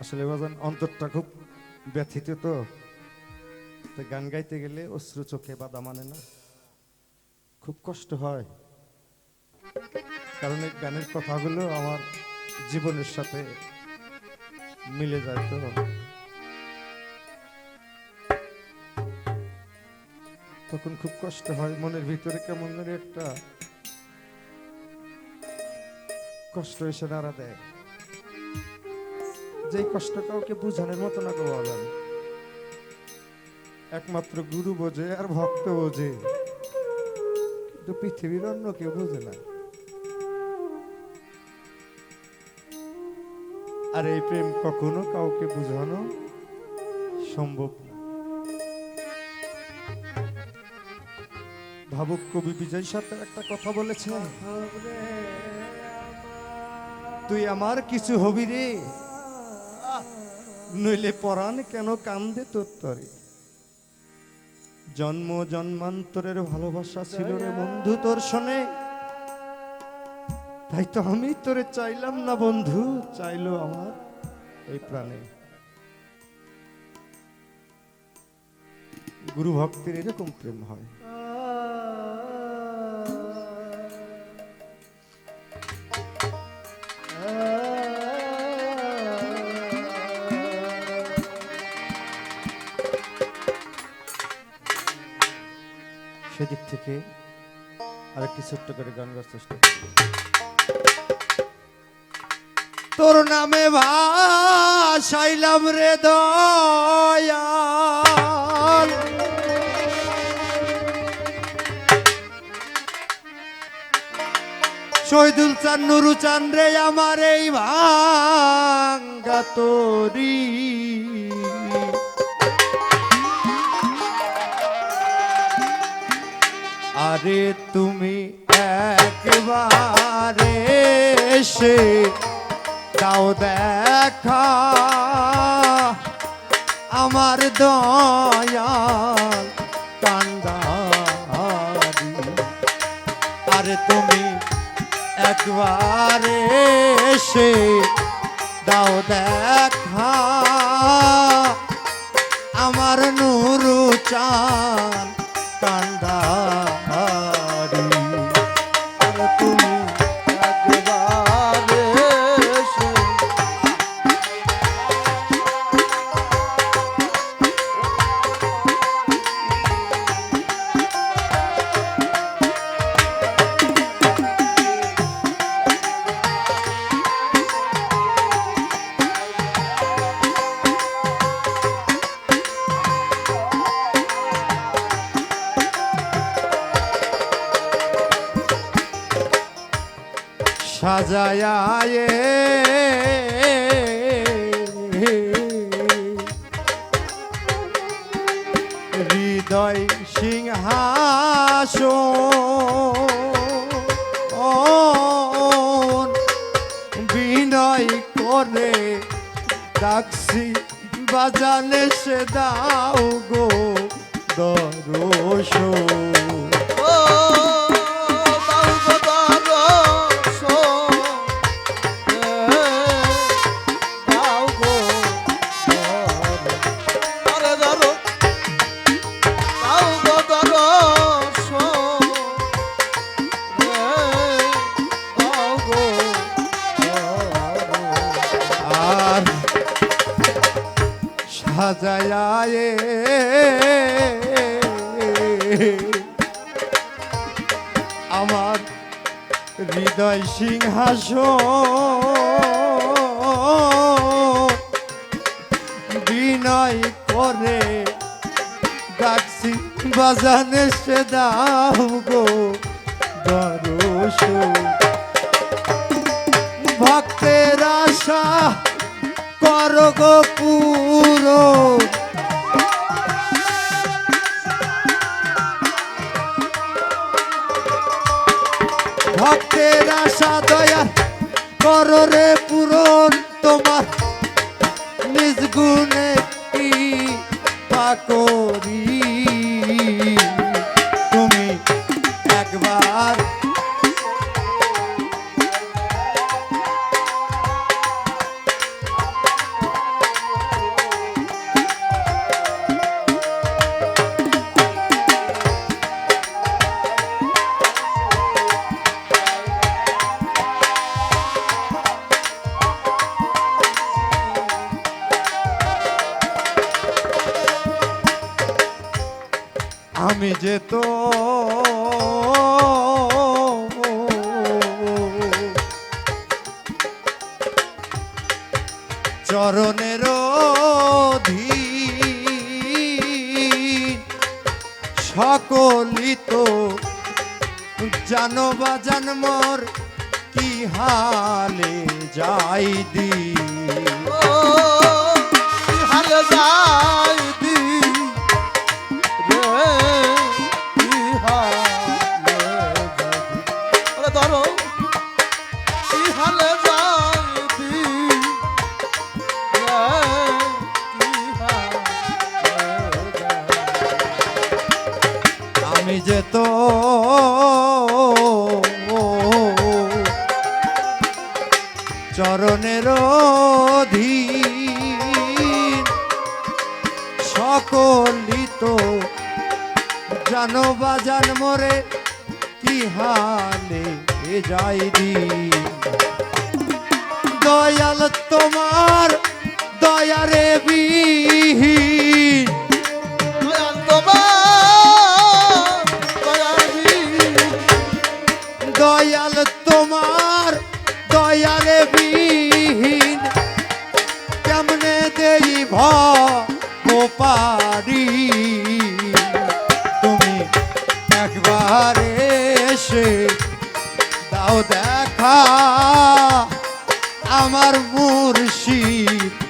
আসলে বাজান, অন্তরটা খুব ব্যথিত তো। গান গাইতে গেলে অশ্রু চোখে বাধা মানে না। খুব কষ্ট হয়। কারণ এই গানের কথাগুলো আমার জীবনের সাথে মিলে যায় তো। তখন খুব কষ্ট হয়, মনের ভিতরে কেমন একটা কষ্ট এসে নাড়া দেয়। যে কষ্ট কাউকে বোঝানোর মতো না গো বাবা একমাত্র গুরু বোঝে আর ভক্ত বোঝে। কিন্তু পৃথিবীর অন্য কেউ বোঝে না। আর এই প্রেম কখনো কাউকে বোঝানো সম্ভব না। ভাবুক কবি বিজয় সাথে একটা কথা বলেছেন তুই আমার কিছু হবি রে। নইলে পরাণ কেন কান্দে তোর তরে? জন্ম জন্মান্তরের ভালোবাসা ছিল রে বন্ধু তোর শোনে তাই তো আমি তোরে চাইলাম না বন্ধু, চাইলো আমার এই প্রাণে। গুরু ভক্তের এরকম প্রেম হয়। সেদিক থেকে আরেকটি ছোট্ট করে গান গাওয়ার চেষ্টা করি। তোর নামে ভাসাইলাম রে দয়াল। শহীদুল চান নুরু চান রে আমার এই ভাঙ্গা তোরি। আরে তুমি একবারে এসে দাও দেখা। আমার দয়াল কান্দারি। আরে তুমি একবারে এসে দাও দেখা। সাজায় হৃদয় সিংহাস বিনয় করে ডাকছি বাজানে সে দাও গো দরশ সাজায় আমার হৃদয় সিংহাস বিনয় করে ডাকছি বাজানে সে দাও গো ভক্তের আশা কর গো পুরো। ভক্তের আশা দয়া কর রে পূরণ তোমার। নিজ গুণে কি পাকরি চরণের সকলিত জানো বা জানমর কি হালে যাই দি হালে যাই চরণের অধীন। সকলিত জানো বা জান মরে কি হালে যাই দিন। দয়াল তোমার দয়ারে বিহীন। দাও দেখা আমার মুর্শিদ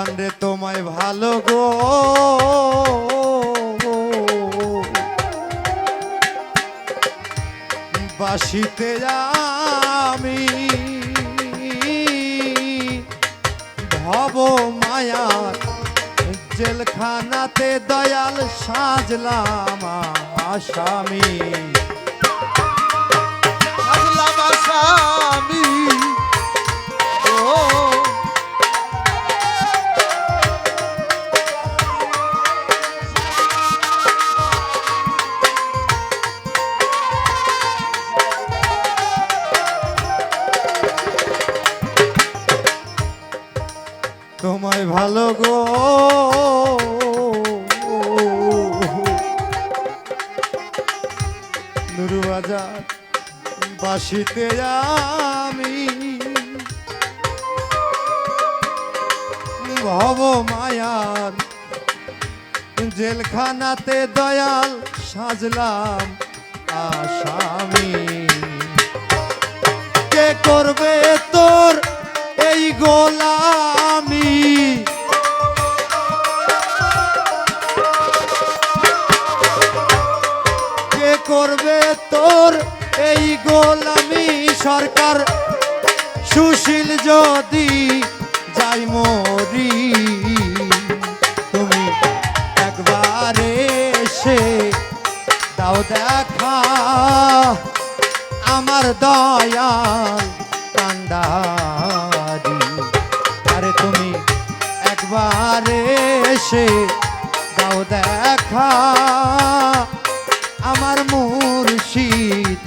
নুরুচন্দ্রে তোমায় ভালো গো। বাসিতে আমি ভব মায়ার জেলখানাতে দয়াল সাজলাম আসামি। আসলাম আসামি। নুরুবাজার বাসিতে আমি ভব মায়ার জেলখানাতে দয়াল সাজলাম আসামি। কে করবে তোর এই গোলামি? গোলামি সরকার, সুশীল যদি যাই মরি, তুমি একবার এসে দাও দেখা, আমার দয়াল কান্ডারি। আরে তুমি একবার এসে দাও দেখা, আমার মুর্শিদ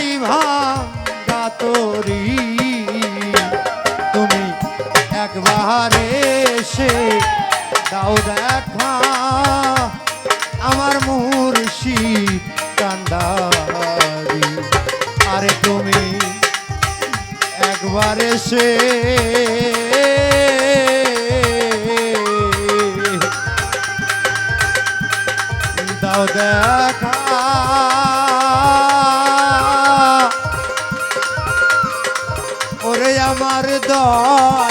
নাই তুমি একবার এসে দাও দেখা। আমার মুর্শিদ কান্দারি আরে তুমি একবার এসে দয়া